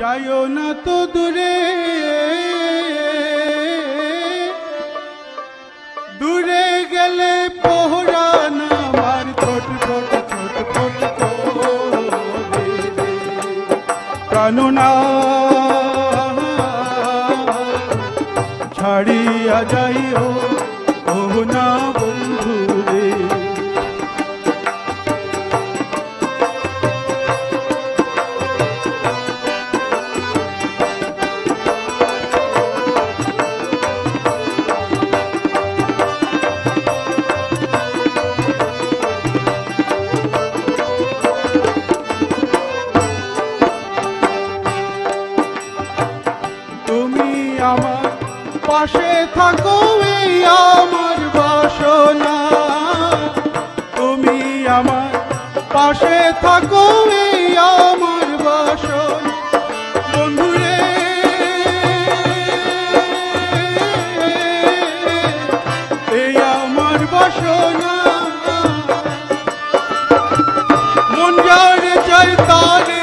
যাইও না তো দূরে দূরে গেলে পোহরান আমার ছোট ছোট ছোট ছোট। কানুনা ছাড়িয়া যাইও আমার পাশে থাকো এই আমার বাসনা। তুমি আমার পাশে থাকো এই আমার বাসনা। বন্ধুরে, এই আমার বাসনা। মন যারে চাই তারে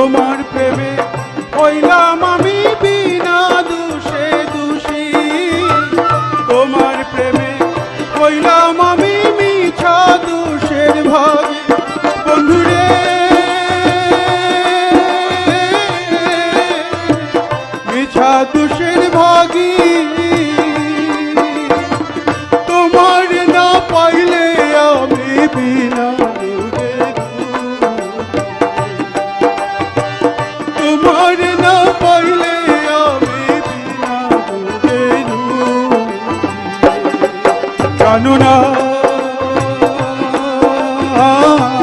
তোমার প্রেমে হইলাম আমি বিনা দোষে দোষী। তোমার প্রেমে হইলাম আমি মিছা দোষের ভাগে। বন্ধুরে, মিছা দোষের ভাগী। তোমার না পাইলে আমি বিনা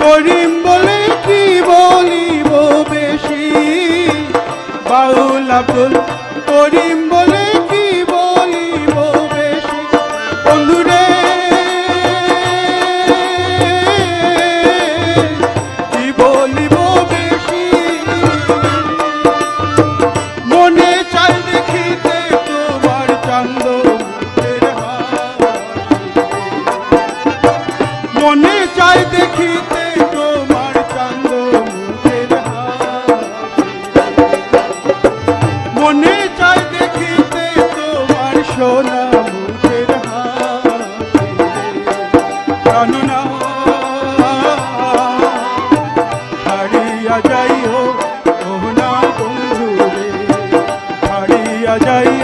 করিম বলে কি বলিব বেশি? বাউল আব্দুল করিম বলে কি বলিব বেশি? বন্ধুরে, কি বলিব বেশি? মনে চাই দেখিতে তোমার চান্দ মনে চাই দেখিতে কাননা ছাড়িয়া যাইও ও না বন্ধু রে ছাড়িয়া যাইও